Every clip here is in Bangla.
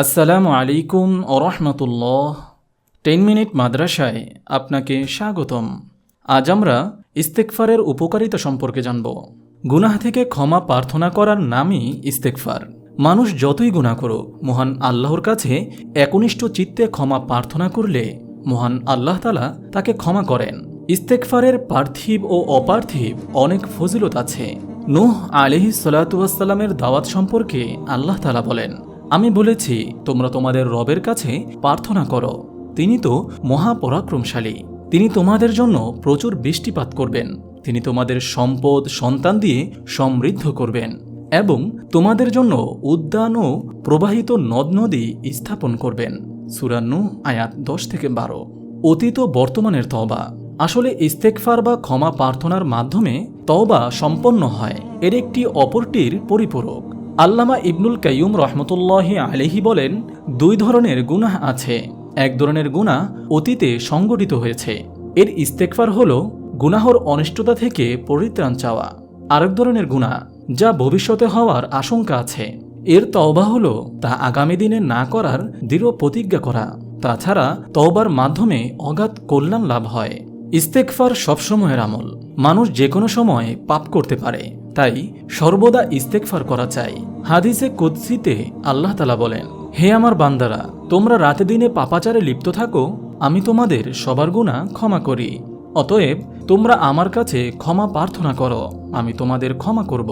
আসসালামু আলাইকুম ওরহমতুল্লাহ টেন মিনিট মাদ্রাসায় আপনাকে স্বাগতম। আজ আমরা ইস্তেকফারের উপকারিতা সম্পর্কে জানব। গুনাহ থেকে ক্ষমা প্রার্থনা করার নামই ইস্তেকফার। মানুষ যতই গুনাহ করুক, মহান আল্লাহর কাছে একনিষ্ঠ চিত্তে ক্ষমা প্রার্থনা করলে মহান আল্লাহ তালা তাকে ক্ষমা করেন। ইস্তেকফারের পার্থিব ও অপার্থিব অনেক ফজিলত আছে। নুহ আলিহি সালাতুয়াসাল্লামের দাওয়াত সম্পর্কে আল্লাহ তালা বলেন আমি বলেছি, তোমরা তোমাদের রবের কাছে প্রার্থনা করো। তিনি তো মহাপরাক্রমশালী। তিনি তোমাদের জন্য প্রচুর বৃষ্টিপাত করবেন। তিনি তোমাদের সম্পদ, সন্তান দিয়ে সমৃদ্ধ করবেন এবং তোমাদের জন্য উদ্যান ও প্রবাহিত নদ নদী স্থাপন করবেন। সুরান্ন আয়াত দশ থেকে বারো। অতীত বর্তমানের তবা আসলে ইস্তেকফার বা ক্ষমা প্রার্থনার মাধ্যমে তবা সম্পন্ন হয়। এর একটি অপরটির পরিপূরক। আল্লামা ইবনুল কাইয়ুম রহমতুল্লাহ আলহি বলেন, দুই ধরনের গুনাহ আছে। এক ধরনের গুনাহ অতীতে সংগঠিত হয়েছে। এর ইস্তেকফার হল গুনাহর অনিষ্টতা থেকে পরিত্রাণ চাওয়া। আরেক ধরনের গুনাহ যা ভবিষ্যতে হওয়ার আশঙ্কা আছে। এর তওবা হল তা আগামী দিনে না করার দৃঢ় প্রতিজ্ঞা করা। তাছাড়া তওবার মাধ্যমে অগাধ কল্যাণ লাভ হয়। ইস্তেকফার সবসময়ের আমল। মানুষ যে কোনো সময় পাপ করতে পারে। তাই সর্বদা ইস্তেকফার করা চাই। হাদিসে কুদ্সিতে আল্লাহ তালা বলেন, হে আমার বান্দারা, তোমরা রাতে দিনে পাপাচারে লিপ্ত থাকো, আমি তোমাদের সবার গুণা ক্ষমা করি। অতএব তোমরা আমার কাছে ক্ষমা প্রার্থনা করো, আমি তোমাদের ক্ষমা করব।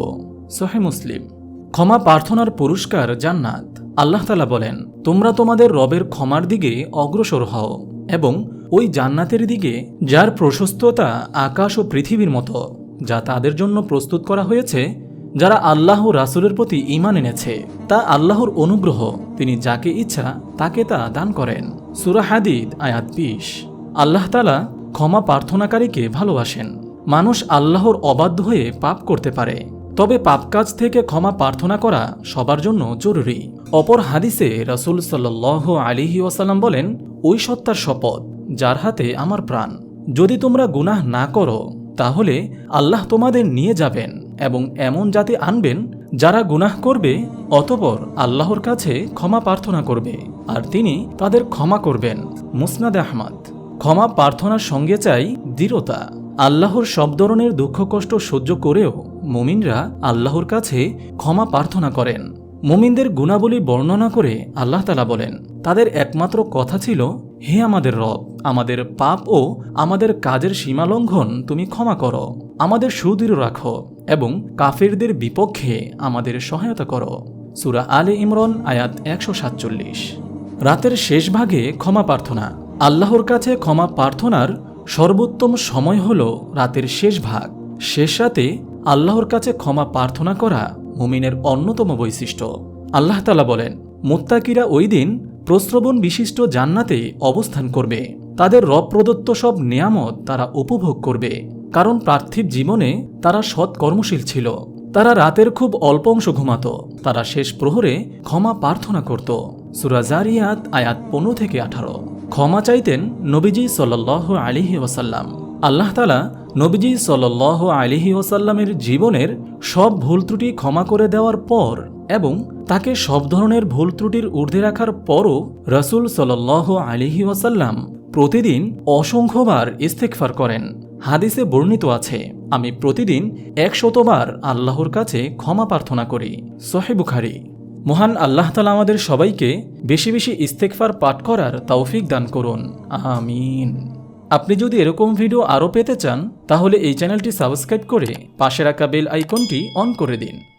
সোহে মুসলিম। ক্ষমা প্রার্থনার পুরস্কার জান্নাত। আল্লাহ তালা বলেন, তোমরা তোমাদের রবের ক্ষমার দিকে অগ্রসর হও এবং ওই জান্নাতের দিকে, যার প্রশস্ততা আকাশ ও পৃথিবীর মতো। যা তাদের জন্য প্রস্তুত করা হয়েছে, যারা আল্লাহ রাসুলের প্রতি ইমান এনেছে। তা আল্লাহর অনুগ্রহ, তিনি যাকে ইচ্ছা, তাকে তা দান করেন। সুরাহাদিদ আয়াত বিশ। আল্লাহ তালা ক্ষমা প্রার্থনাকারীকে ভালোবাসেন। মানুষ আল্লাহর অবাধ্য হয়ে পাপ করতে পারে। তবে পাপ কাজ থেকে ক্ষমা প্রার্থনা করা সবার জন্য জরুরি। অপর হাদিসে রাসুল সাল্লাহ আলিহি ওয়াসাল্লাম বলেন, ওই সত্তার শপথ, যার হাতে আমার প্রাণ। যদি তোমরা গুনাহ না করো তাহলে আল্লাহ তোমাদের নিয়ে যাবেন এবং এমন জাতি আনবেন যারা গুনাহ করবে, অতপর আল্লাহর কাছে ক্ষমা প্রার্থনা করবে, আর তিনি তাদের ক্ষমা করবেন। মুসনাদ আহমদ, ক্ষমা প্রার্থনার সঙ্গে চাই দৃঢ়তা। আল্লাহর সব ধরনের দুঃখ কষ্ট সহ্য করেও মুমিনরা আল্লাহর কাছে ক্ষমা প্রার্থনা করেন। মুমিনদের গুণাবলী বর্ণনা করে আল্লাহ তালা বলেন, তাদের একমাত্র কথা ছিল হে আমাদের রব, আমাদের পাপ ও আমাদের কাজের সীমালঙ্ঘন তুমি ক্ষমা করো, আমাদের সুদৃঢ় রাখো এবং কাফেরদের বিপক্ষে আমাদের সহায়তা করো। সুরা আলে ইমরন, আয়াত একশো সাতচল্লিশ। রাতের শেষ ভাগে ক্ষমা প্রার্থনা। আল্লাহর কাছে ক্ষমা প্রার্থনার সর্বোত্তম সময় হল রাতের শেষ ভাগ। শেষ রাতে আল্লাহর কাছে ক্ষমা প্রার্থনা করা মুমিনের অন্যতম বৈশিষ্ট্য। আল্লাহ তালা বলেন, মোত্তাকিরা ওই দিন প্রশ্রবণ বিশিষ্ট জান্নাতে অবস্থান করবে। তাদের রব প্রদত্ত সব নিয়ামত তারা উপভোগ করবে, কারণ পার্থিব জীবনে তারা সৎ কর্মশীল ছিল। তারা রাতের খুব অল্প অংশ ঘুমাত, তারা শেষ প্রহরে ক্ষমা প্রার্থনা করত। সুরাজারিয়াত আয়াত পনেরো থেকে আঠারো। ক্ষমা চাইতেন নবীজি সাল্লাহ আলিহি ওয়াসাল্লাম। আল্লাহ তালা নবীজি সাল্লাহ আলিহি ওসাল্লামের জীবনের সব ভুল ত্রুটি ক্ষমা করে দেওয়ার পর এবং তাকে সব ধরনের ভুল ত্রুটির ঊর্ধ্বে রাখার পরও রসুল সাল্লাহ আলিহি ওয়াসাল্লাম প্রতিদিন অসংখ্যবার ইস্তেকফার করেন। হাদিসে বর্ণিত আছে, আমি প্রতিদিন একশতবার আল্লাহর কাছে ক্ষমা প্রার্থনা করি। সোহে বুখারি। মহান আল্লাহ তালা আমাদের সবাইকে বেশি বেশি ইস্তেকফার পাঠ করার তৌফিক দান করুন। আমিন। আপনি যদি এরকম ভিডিও আরও পেতে চান, তাহলে এই চ্যানেলটি সাবস্ক্রাইব করে পাশে রাখা বেল আইকনটি অন করে দিন।